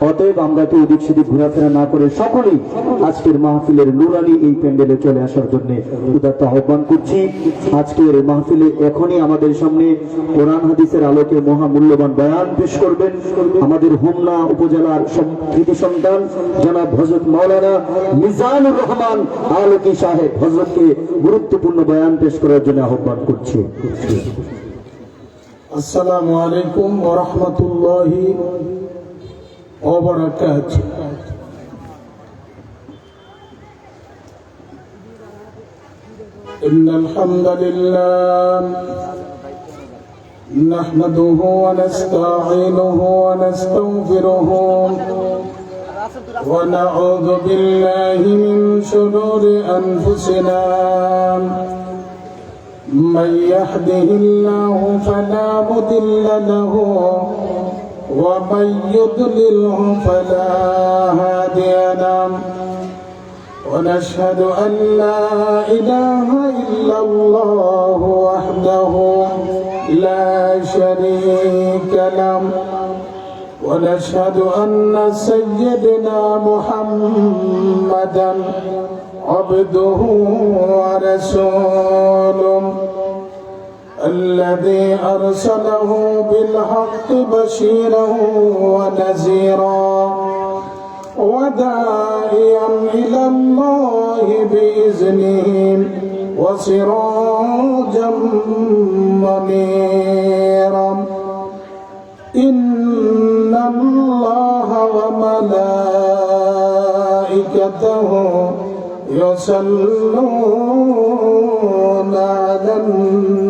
অতএব আমরা কি ওদিক সেদিক ঘোরাফেরা না করে সকলেই আজকের মাহফিলের নুরানি এই প্যান্ডেলে চলে আসার জন্য উদাত্ত আহ্বান করছি। আজকের মাহফিলে এখনই আমাদের সামনে কোরআন হাদিসের আলোকে মহা মূল্যবান বয়ান পেশ করবেন। আমাদের হোমনা উপজেলার কৃতি সন্তান জনাব হজরত মাওলানা মিজানুর রহমান আলোকি সাহেব হজরতকে গুরুত্বপূর্ণ বয়ান পেশ করার জন্য আহ্বান করছি। আসসালামু আলাইকুম ওরহমতুল্লাহ وبركاته. إن الحمد لله نحمده ونستعينه ونستغفره ونعوذ بالله من شرور أنفسنا. من يهده الله فلا مضل له ومن يضلله فلا هادي له. ونشهد أن لا إله إلا الله وحده لا شريك له. ونشهد أن سيدنا محمدا عبده ورسوله. الذي أرسله بالحق بشيرا ونذيرا وداعيا إلى الله بإذنه وسراجا منيرا. إن الله وملائكته يصلون على النبي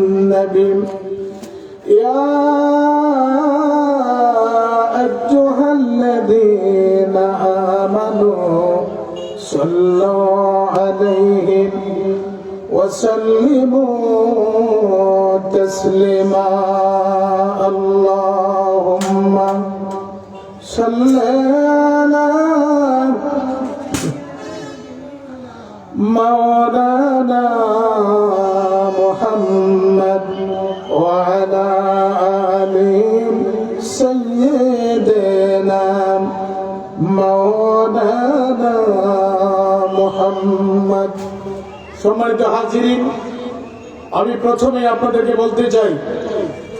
يا أيها الذين آمنوا صلوا عليه وسلموا تسليما. اللهم صل على مولانا সম্মানিত হাজিরিন, আমি প্রথমে আপনাদেরকে বলতে চাই,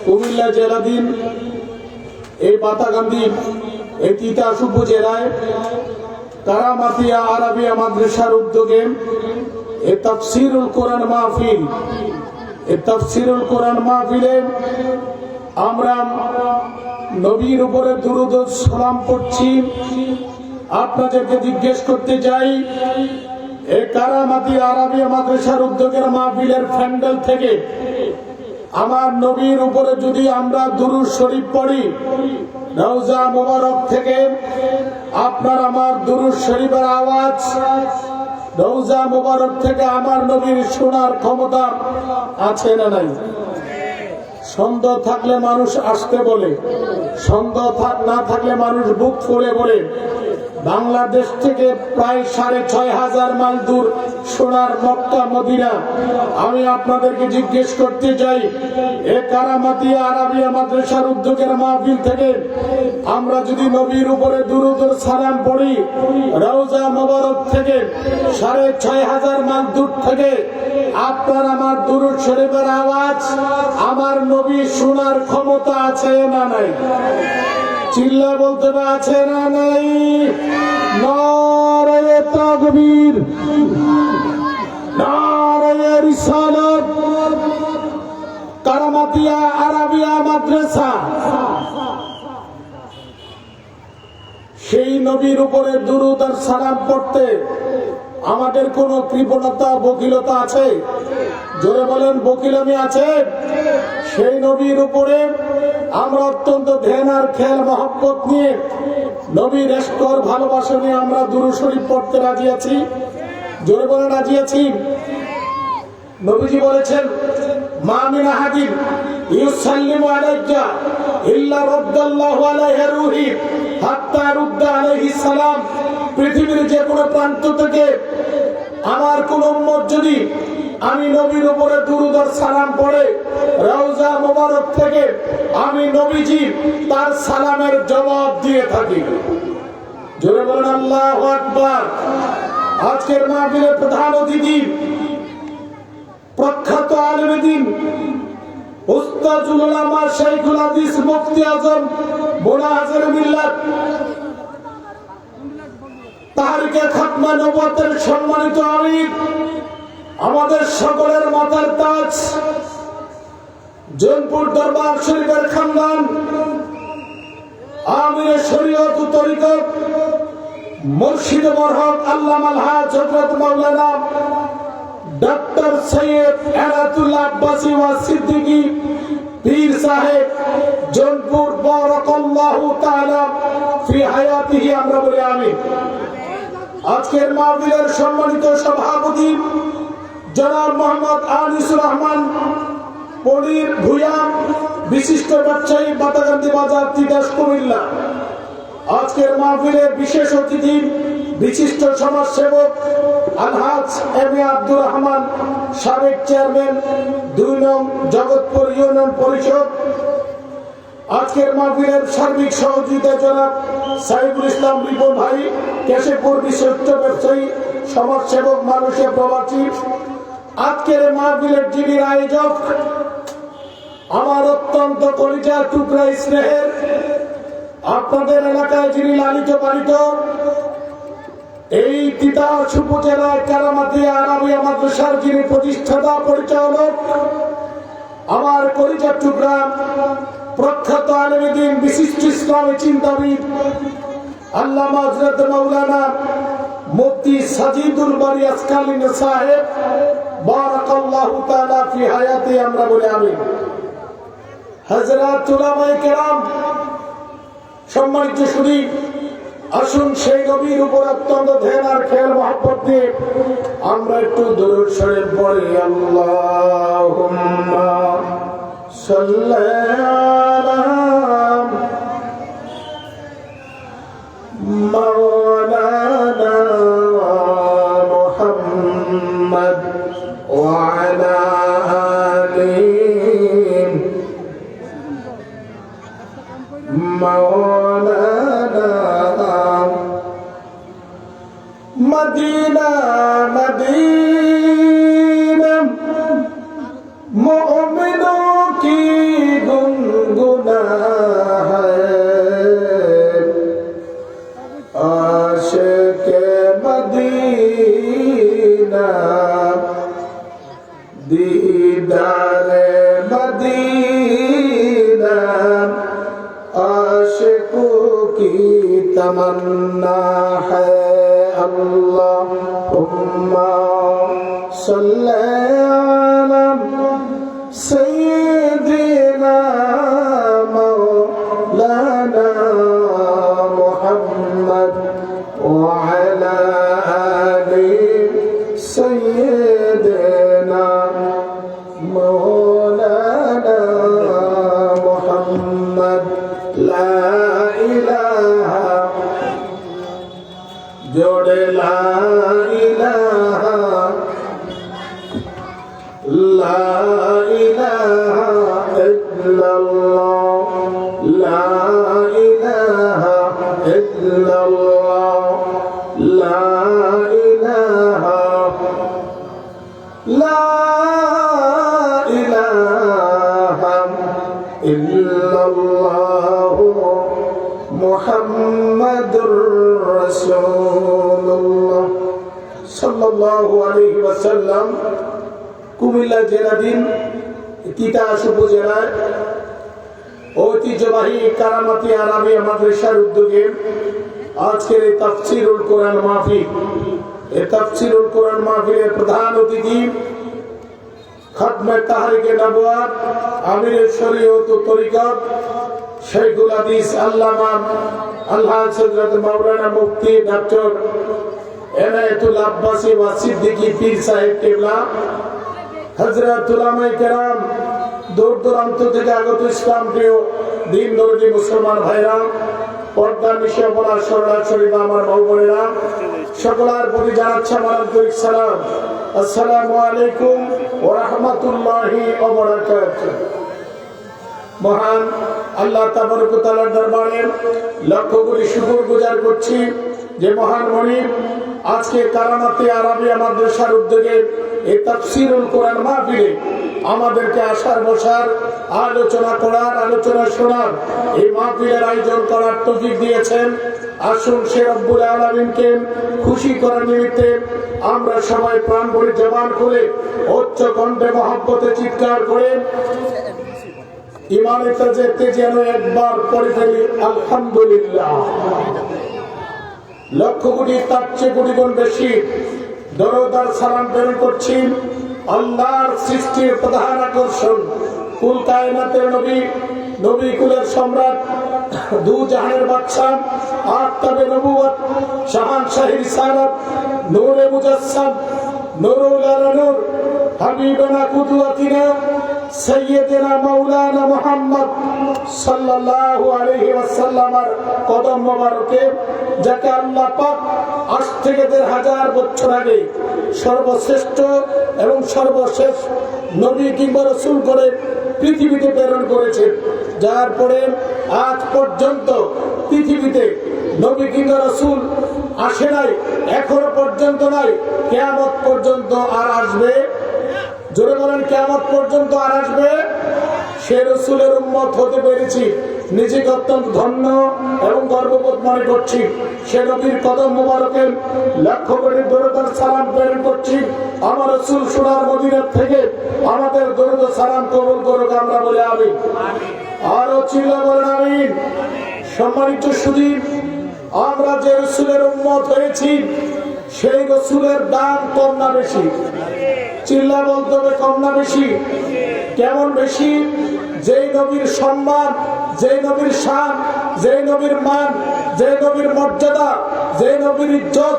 কুমিল্লা জেলাধীন এই পাতাকান্দি এই তিতাস উপজেলায় কারামাতিয়া আরাবিয়া মাদ্রাসার উদ্যোগে এ তাফসিরুল কোরআন মাহফিল, এ তাফসিরুল কোরআন মাহফিলে আমরা নবীর উপরে দুরুদ সালাম পড়ছি। আপনাদেরকে জিজ্ঞেস করতে চাই এই কারামাতি আরাবিয়া উদ্যোগের থেকে আমার উপরে যদি আমরা শরীফ পড়ি, রওজা মোবারক থেকে আপনার আমার শরীফের আওয়াজ মোবারক থেকে আমার শোনার ক্ষমতা আছে না নাই? সন্দেহ থাকলে মানুষ আসতে বলে, সন্দেহ না থাকলে মানুষ বুক করে বলে বাংলাদেশ থেকে প্রায় সাড়ে ছয় হাজার মাইল দূর সোনার মক্কা, মদিনা। আমি আপনাদেরকে জিজ্ঞেস করতে চাই, এ কারামাতি আরাবিয়া মাদ্রাসার উদ্যোগের মাহফিল থেকে আমরা যদি নবীর উপরে দুরুদর সালাম পড়ি, রওজা মোবারক থেকে সাড়ে ছয় হাজার মাইল দূর থেকে আপনার আমার দুরুদ শরীফের আওয়াজ, আমার নবী শোনার ক্ষমতা আছে না নাই? চিল্লা বলতে আছে না নাই? নারায়ে তাকবীর। নারায়ে রিসালাত। কারামাতিয়া আরাবিয়া মাদ্রাসা। সেই নবীর উপরে দুরুদ আর সালাম পড়তে আমাদের কোন কৃপণতা, বকিলতা আছে? জোরে বলেন, বকিলামি আছে? সেই নবীর উপরে আমরা অত্যন্ত ধ্যান আর খেয়াল, মহব্বত নিয়ে নবীর এস্কর ভালোবাসা নিয়ে আমরা দুরু শরীফ পড়তে রাজি আছি। জোরে বলে রাজি আছি? নবীজি বলেছেন, মা মিন আহাদিন ইউসাল্লিমু আলাইকা ইল্লা রাদ্দাল্লাহু আলাইহি রূহি হাত্তা রুদ্দা আলাইহিস সালাম। পৃথিবীর যে কোনো প্রান্ত থেকে আমার কোন উম্মত যদি আমি নবীর উপরে দুরুদর সালাম পড়ে রওজা মোবারক থেকে আমি নবীজি তার সালামের জবাব দিয়ে থাকি। জোরে বলেন, আল্লাহ আকবার। আজকের মাহফিলের প্রধান অতিথি, প্রখ্যাত আলমদিন মুফতি আজম খাতমা সম্মানিত আমাদের সকলের মাথার তাজ। জোনপুর দরবার শরীফের খানদান আমির শরীয়ত ও তরিকত মুর্শিদ বরহক আল্লাহ আলহাজ হজরত মাওলানা ডক্টর সৈয়দ এনাতুল্লাহ আব্বাসী ওয়া সিদ্দিকী পীর সাহেব, জোনপুর বারাকাল্লাহু তাআলা ফি হায়াতিহি, আমরা বলি আমিন। আজকের মাহফিলের সম্মানিত সভাপতি জনাব মোহাম্মদ আনিসুর রহমান পলির ভুয়া বিশিষ্ট ব্যবসায়ী বাতাকান্দি বাজার তিতাস কুমিল্লা। আজকের মাহফিলের বিশেষ অতিথি বিশিষ্ট সমাজসেবক আলহাজ এম এ আব্দুর রহমান, সাবেক চেয়ারম্যান, দুই নং জগৎপুর ইউনিয়ন পরিষদ। আজকের মাহফিলের সার্বিক সহযোগিতা জনাব সাইবুল ইসলাম রিপন ভাই, কেশবপুর বিশিষ্ট ব্যবসায়ী, সমাজসেবক, মানুষের প্রবাসী। আজকের মাহফিলের টিভির আয়োজক আমার অত্যন্ত কলিজার টুকরা স্নেহের আপনাদের এলাকায় যিনি লালিত পালিত, এই তিতাস উপজেলায় কারামাতি আরাবিয়া মাদ্রাসার যিনি প্রতিষ্ঠাতা, পরিচালক, আমার কলিজার টুকরা প্রখ্যাত আলমদিন বিশিষ্ট ইসলামী চিন্তাবিদ, আল্লামা হযরত মাওলানা মুফতি সাজিদুল বারি আসকালিন সাহেব, বারাকাল্লাহু তাআলা ফি হায়াতি, আমরা বলে আমিন। কেরাম, সম্মানিত শুনি আসুন সেই নবীর উপর অত্যন্ত ধ্যান আর খেয়াল মহব্বত আমরা একটু দূর সরে পড়ি আল্লাহুম্মা দিদারে মদিনা আশিকো কি তমন্না হে আল্লাহ উম্মা সাল্লা محمد لا إله جوڑ لا সাল্লাম কুমিল্লা জেলাধীন তিতাস উপজেলায় ঐতিহ্যবাহী কারামাতি আরামিয়া মাদ্রাসার উদ্যোগে আজকের এই তাফসিরুল কোরআন মাহফিল। এ তাফসিরুল কোরআন মাহফিলের প্রধান অতিথি খতমে তাহারিকে নবাব আমিরের শরীয়ত তরিকত শেখুল হাদিস আল্লামা আল্লাহ হযরত মাওলানা মুফতি ডক্টর এনায়েতুল আব্বাসী ওয়া সিদ্দিকী পীর সাহেব কেবলা। হযরত উলামায়ে কেরাম, দূর দূরান্ত থেকে আগত ইসলাম প্রিয় দিন দরদি মুসলমান ভাইরা, পর্দা নিশে বলা সরাসরি আমার বোনেরা প্রতি আমার আন্তরিক সালাম। আসসালামু আলাইকুম অবরাকাতুহু মহান আল্লাহ তাবারকাতালার দরবারে লক্ষ শুকর গুজার করছি যে মহান মনিব আজকে কারামাতে আরাবিয়া মাদ্রাসার উদ্যোগে এই তাফসিরুল কোরআন মাহফিলে আমাদেরকে আসার বসার, আলোচনা করার, আলোচনা শোনার এই মাহফিলের আয়োজন করার তৌফিক দিয়েছেন। আসুন সে রব্বুল আলমিনকে খুশি করার নিমিত্তে আমরা সবাই প্রাণ ভরে জবান খুলে উচ্চ কণ্ঠে মহাব্বতে চিৎকার করে ইমানের যেতে যেন একবার পড়ে ফেলি, আলহামদুলিল্লাহ। লক্ষ কোটি, তার চেয়ে কোটি গুণ বেশি দরদার সালাম প্রেরণ করছি। আল্লাহর সৃষ্টির প্রধান আকর্ষণ, কুল কায়নাতের নবী নবী কুলের সম্রাট, দু জাহানের বাদশাহ আফতাবে নবুয়ত শাহান শাহির সারাত, নূরে মুজাসসাম, নুরুল আলা নূর হাবিবানা কুদওয়াতিনা সৈয়দেনা মাওলানা মুহাম্মদ সাল্লাল্লাহু আলাইহি ওয়াসাল্লামের কদম মোবারকে, যাকে আল্লাহ পাক আজ থেকে দেড় হাজার বছর আগে সর্বশ্রেষ্ঠ এবং সর্বশেষ নবী কিংবা রসুল করে পৃথিবীতে প্রেরণ করেছেন যার পরে আজ পর্যন্ত পৃথিবীতে নবী কিংবা রসুল আসে নাই, এখনও পর্যন্ত নাই, কেয়ামত পর্যন্ত আর আসবে জোরে বলেন কেমন পর্যন্ত আর আসবে? সে রসুলের উন্মত হতে পেরেছি। নিজেকে অত্যন্ত ধন্য এবং গর্ববোধ মনে করছি। সে নবীর কদম মোবারকের লক্ষ্য করে দরদার সালাম প্রেরণ করছি। আমার রসুল সোনার মদিনার থেকে আমাদের দরদ সালাম কবল করুক আমরা বলে আমি আরও চিল্লা বলেন আমি সম্মানিত সুদীপ, আমরা যে রসুলের উন্মত হয়েছি, সেই রসুলের দাম কম না বেশি। চিল্লা বলতে হবে কম না বেশি। কেমন বেশি? যেই নবীর সম্মান, যেই নবীর শান, যেই নবীর মান যে নবীর মর্যাদা যে নবীর ইজ্জত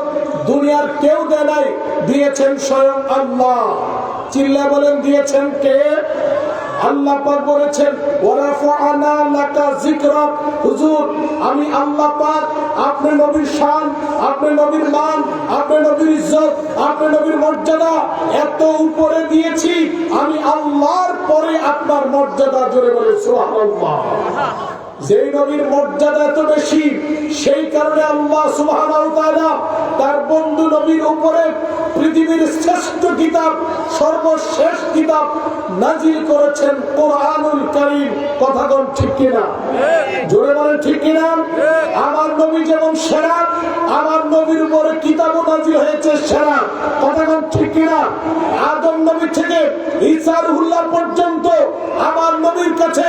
দুনিয়ার কেউ দেয় নাই, দিয়েছেন স্বয়ং আল্লাহ। চিল্লা বলেন, দিয়েছেন কে? আল্লাহ পাক বলেছেন ওয়ারাফা'না লাকা যিকরা। হুজুর, আমি আল্লাহ পাক আপনি নবীর শান, আপনি নবীর মান, আপনি নবীর ইজ্জত আপনার নবীর মর্যাদা এত উপরে দিয়েছি, আমি আল্লাহর পরে আপনার মর্যাদা জোরে বলে সোহান যেই নবীর মর্যাদা এত বেশি সেই কারণে আল্লাহ তাআলা তার বন্ধু নবীর উপরে পৃথিবীর শ্রেষ্ঠ কিতাব, সর্বশেষ কিতাব নাজিল করেছেন কোরআনুল কারীম। কথা কোন ঠিক কিনা? জোরে বলেন ঠিক কিনা? আমার নবী যেমন সেরা, আমার নবীর উপরে কিতাবও নাজিল হয়েছে সেরা। কথা কোন ঠিক কিনা? আদম নবী থেকে ঈসা রুহুল্লাহ পর্যন্ত আমার নবীর কাছে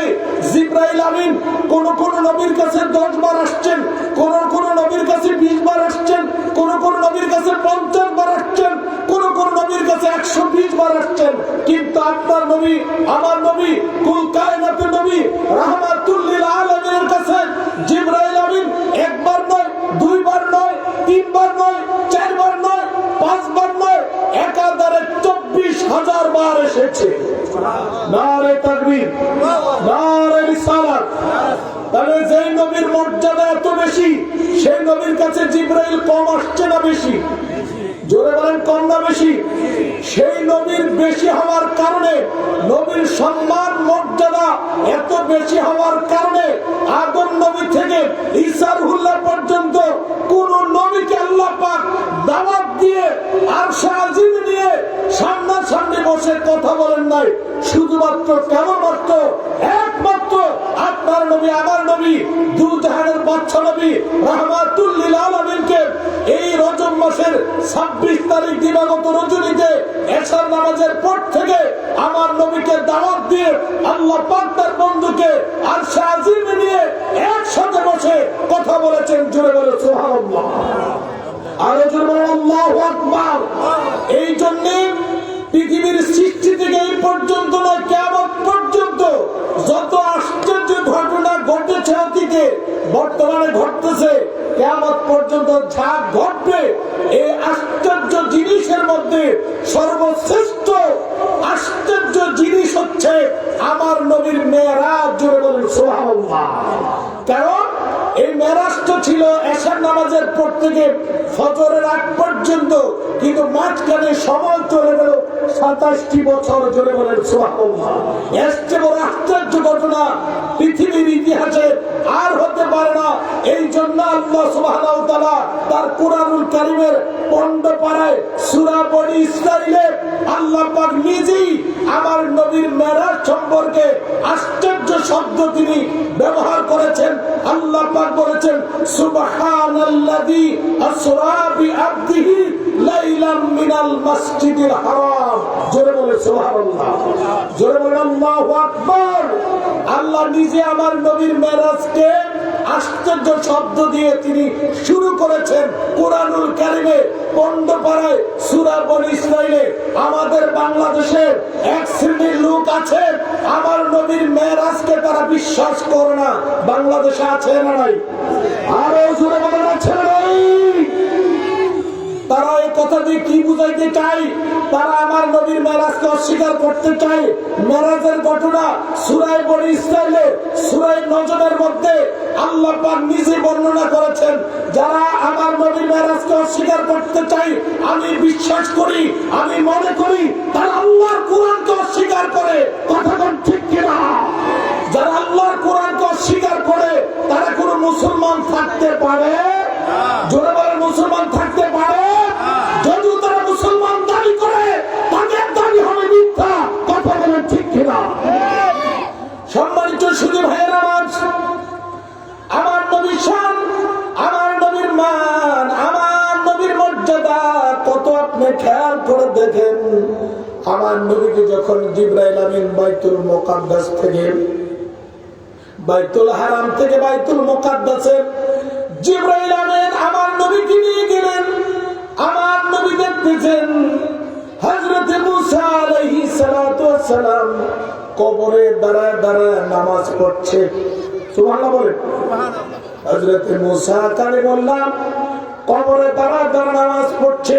জিব্রাইল আমিন কোন কোন নবীর কাছে দশ বার আসছেন। কোন কোন নবীর কাছে বিশ বার আসছেন, কোন কোন নবীর কাছে পঞ্চাশ বার আসছেন, কোন কোন নবীর কাছে একশো বিশ বার আসছেন। কিন্তু আপনার নবী, আমার নবী, কুল কায়নাতের নবী, রাহমাতুল্লিল আলামিনের কাছে জিব্রাইল আমিন একবার নয়, দুইবার নয়, তিনবার নয়, চারবার নয়, পাঁচবার নয়, একাধারে চব্বিশ হাজার বার এসেছে। নারে তাকবীর, নারে রিসালাত তাহলে যেই নবীর মর্যাদা এত বেশি সেই নবীর কাছে জিব্রাইল কম আসছে না বেশি? জোরে বলেন, কম না বেশি? সেই নবীর বেশি হওয়ার কারণে নবীর সম্মান, মর্যাদা এত বেশি হওয়ার কারণে আদম নবী থেকে ঈসার হুল্লা পর্যন্ত কোন নবীকে আল্লাহ পাক দাওয়াত দিয়ে আর সাজিদ নিয়ে সামনাসামনি বসে কথা বলেন নাই। শুধুমাত্র কেবলমাত্র একমাত্র আপনার নবী, আমার নবী দু জাহানের বাচ্চা নবী রহমাতুল্লিল আলমিনকে এই রজব মাসের ছাব্বিশ তারিখ দিবাগত রজনীতে নামাজের পর থেকে আমার নবীকে দাওয়াত দিয়ে আল্লাহ পাক তার বন্ধুকে আর সাজিম নিয়ে একসাথে বসে কথা বলেছেন। জুড়ে বলে পৃথিবীর পর্যন্ত নয় কেমন পর্যন্ত যত আশ্চর্য ঘটনা বর্তমানে ঘটতেছে কেমন পর্যন্ত ঘটবে, এই আশ্চর্য জিনিসের মধ্যে সর্বশ্রেষ্ঠ আশ্চর্য জিনিস হচ্ছে আমার নবীর মেয়েরাজ জুড়ে বলেন সোহাল্লাহ কারণ এই মেরাজটা ছিল এশার নামাজের পর থেকে ফজরের আগ পর্যন্ত, কিন্তু মাঝখানে সময় চলে গেল সাতাশটি বছর, জোরে বলেন চেয়ে বড় আশ্চর্য ঘটনা পৃথিবীর ইতিহাসে আর হতে পারে না। এই জন্য আল্লাহ সুবহানাহু তার কোরআনুল কারীমের পণ্ড পাড়ায় সূরা বনি আল্লাহ পাক নিজেই আমার নবীর মেরাজ সম্পর্কে আশ্চর্য শব্দ তিনি ব্যবহার করেছেন। আল্লাহ পাক বলেছেন, সুবহানাল্লাযী আসরা বিআবদিহি লাইলাম মিনাল মাসজিদিল হারাম। জোরে বলে সুবহানাল্লাহ। জোরে বলে আল্লাহু আকবার। আল্লাহ নিজে আমার নবীর মেরাজকে আশ্চর্য শব্দ দিয়ে তিনি শুরু করেছেন কোরআনুল কারিমে পণ্ডপাড়ায় সুরা বন ইসরাইলে, আমাদের বাংলাদেশের এক শ্রেণির লোক আছে, আমার নবীর মেয়েরাজকে তারা বিশ্বাস করে না। বাংলাদেশে আছে না নাই? আরও জোরে বলেন আছে না তারা এই কথা দিয়ে কি বুঝাইতে চাই তারা আমার নবীর মেরাজকে অস্বীকার করতে চায়। মেরাজের ঘটনা সুরাই বড় ইসরায়েলে সুরাই নজরের মধ্যে আল্লাহ পাক নিজে বর্ণনা করেছেন যারা আমার নবীর মেরাজকে অস্বীকার করতে চাই আমি বিশ্বাস করি আমি মনে করি তারা আল্লাহর কোরআনকে অস্বীকার করে। কথা কোন ঠিক কিনা? যারা আল্লাহর কোরআনকে অস্বীকার করে তারা কোনো মুসলমান থাকতে পারে? জোরে বলে মুসলমান থাকতে পারে? করে দেখেন। আমার নবীকে যখন জিব্রাইল আমিন বাইতুল মোকাদ্দাস থেকে, বাইতুল হারাম থেকে বাইতুল মোকাদ্দাসে জিব্রাইল আমিন আমার নবীকে নিয়ে গেলেন। আমার নবী দেখতেছেন হযরত মুসা আলাইহিস সালাতু সালাম কবরে দাঁড়ায় দাঁড়ায় নামাজ পড়ছে। সুবহানাল্লাহ বলেন। হযরত মুসা কানে বললাম, কবরে দাঁড়ায় দাঁড়ায় নামাজ পড়ছে।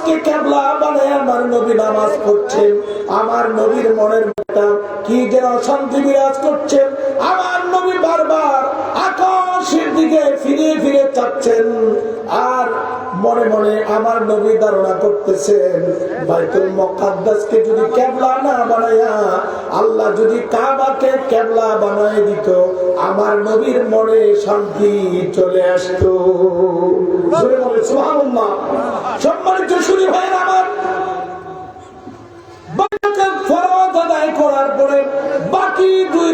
মুকাদ্দাসকে কেবলা বানায় আমার নবী নামাজ পড়ছেন। আমার নবীর মনের একটা কি যেন অশান্তি বিরাজ করছেন আমার নবী বারবার আকাশের দিকে ফিরে ফিরে চাচ্ছেন। আর মনে মনে আমার নবী ধারণা করতেছেন, বাইতুল মুকাদ্দাসকে যদি কেবলা না বানায়া, আল্লাহ যদি কাবাকে কেবলা বানায় দিত, আমার নবীর মনে শান্তি চলে আসতো। সম্মানিত শুনি ভাইয়ের আমার ফরজ আদায় করার পরে বাকি দুই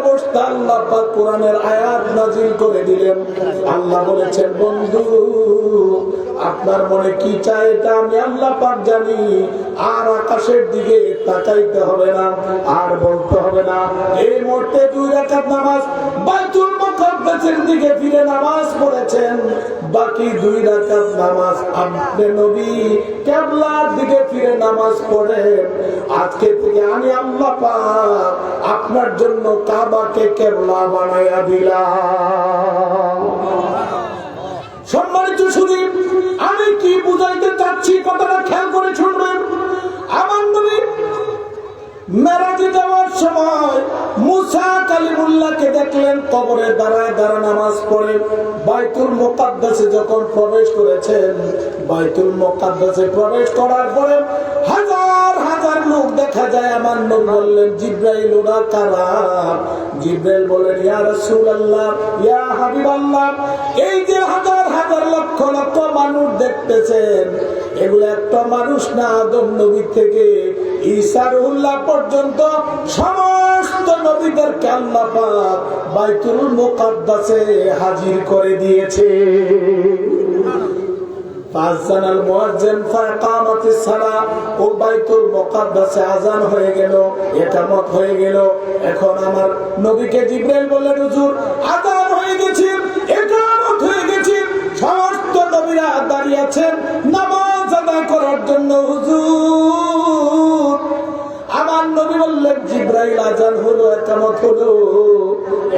অবস্থা আল্লাহ কোরআনের আয়াত নাজিল করে দিলেন। আল্লাহ বলেছেন, বন্ধু, আপনার মনে কি চায় এটা আমি আল্লাহ পাক জানি। আর আকাশের দিকে তাকাইতে হবে না, আর বলতে হবে না। এই মুহূর্তে দুই রাকাত নামাজ, বাইতুল মুকাদ্দাসের দিকে ফিরে নামাজ পড়েছেন। বাকি দুই রাকাত নামাজ আপনি নবী কেবলার দিকে ফিরে নামাজ পড়েন। আজকে থেকে আমি আল্লাহ আপনার জন্য কাবাকে কেবলা বানাইয়া দিলাম। সম্মানিত সুদীপ আমি কি বুঝাইতে চাচ্ছি, কথাটা খেয়াল করে শুনবেন। আমার নবী মেরাজে যাওয়ার সময় মুসা কালিমুল্লাহকে দেখলেন, কবরে দাঁড়ায় দাঁড়া নামাজ পড়ে। বাইতুল মোকাদ্দাসে যখন প্রবেশ করেছেন বাইতুল মোকাদ্দাসে প্রবেশ করার পরে হাজার হাজার লোক দেখা যায়। আমার নবী বললেন, জিব্রাইল, ওরা কারা? জিব্রাইল বলেন ইয়া রাসূলুল্লাহ, ইয়া হাবিবাল্লাহ। এই যে হাজার হাজার লক্ষ লক্ষ মানুষ দেখতেছেন, এগুলো একটা মানুষ না আদম নবী থেকে? সমস্ত হাজির করে দিয়েছে। হয়ে গেল, একামত হয়ে গেল। এখন আমার নবীকে জিবরাইল বলে হুজুর আজান হয়ে গেছে, একামত হয়ে গেছে। সমস্ত নবীরা দাঁড়িয়ে আছেন নামাজ আদায় করার জন্য, হুজুর। নবী বললেন জিব্রাইল আজান হলো একামত হলো।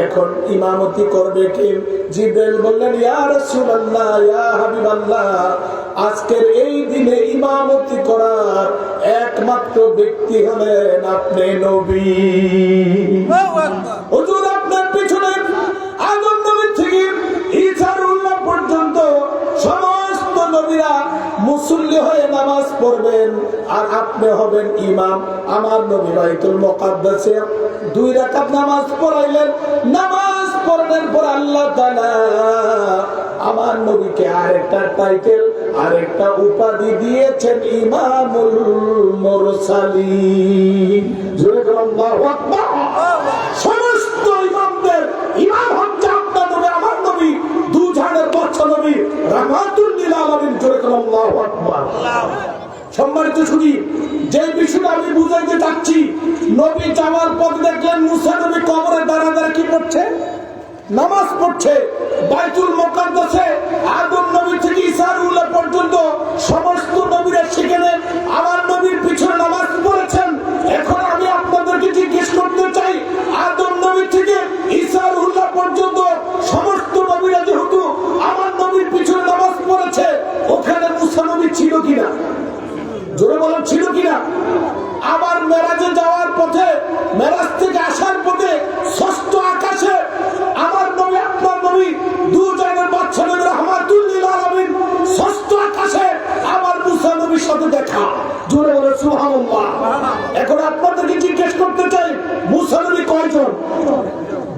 এখন ইমামতি করবে কে? জিব্রাইল বললেন ইয়া রাসূলুল্লাহ ইয়া হাবিবাল্লাহ আজকের এই দিনে ইমামতি করার একমাত্র ব্যক্তি হলেন আপনি নবী। হুজুর নবীরা মুসল্লি হয়ে নামাজ পড়বেন আর আপনি হবেন ইমাম। আমার নবী বাইতুল মুকাদ্দাসে দুই রাকাত নামাজ পড়াইলেন। নামাজ পড়ানোর পর আল্লাহ আমার নবীকে আরেকটা টাইটেল আরেকটা উপাধি দিয়েছেন ইমামুল সমস্ত ইমামদের ইমাম হচ্ছে আপনার নবী, আমার নবী দু জাহানের বাচ্চা নবী সম্মানিত যে বিষয়টা আমি বুঝাইতে চাচ্ছি, নবী যাওয়ার পথ দেখলেন মুসা নবী কি পড়ছে নামাজ পড়ছে। বাইতুল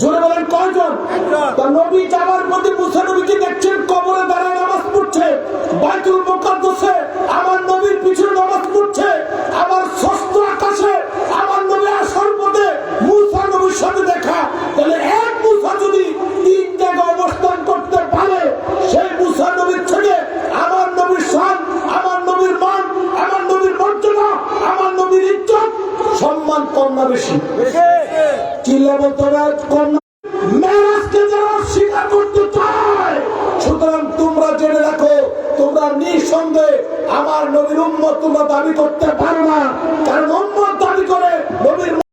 জোরে বলেন কয়জন? নবী যাওয়ার পথে মুসা নবীকে দেখছেন কবরে দাঁড়ায় নামাজ পড়ছে বাইতুল মুকাদ্দাসে আমার নবীর পিছনে নামাজ পড়ছে আমার ষষ্ঠ আকাশে আমার নবী আসার পথে মুসা নবীর সাথে দেখা। তাহলে না বেশি। চিল্লা বলতে হবে না যারা স্বীকার করতে চায়, সুতরাং তোমরা জেনে রাখো, তোমরা নিঃসন্দেহে আমার নবীর উম্মত তোমরা দাবি করতে পারো না। কারণ উম্মত দাবি করে নবীর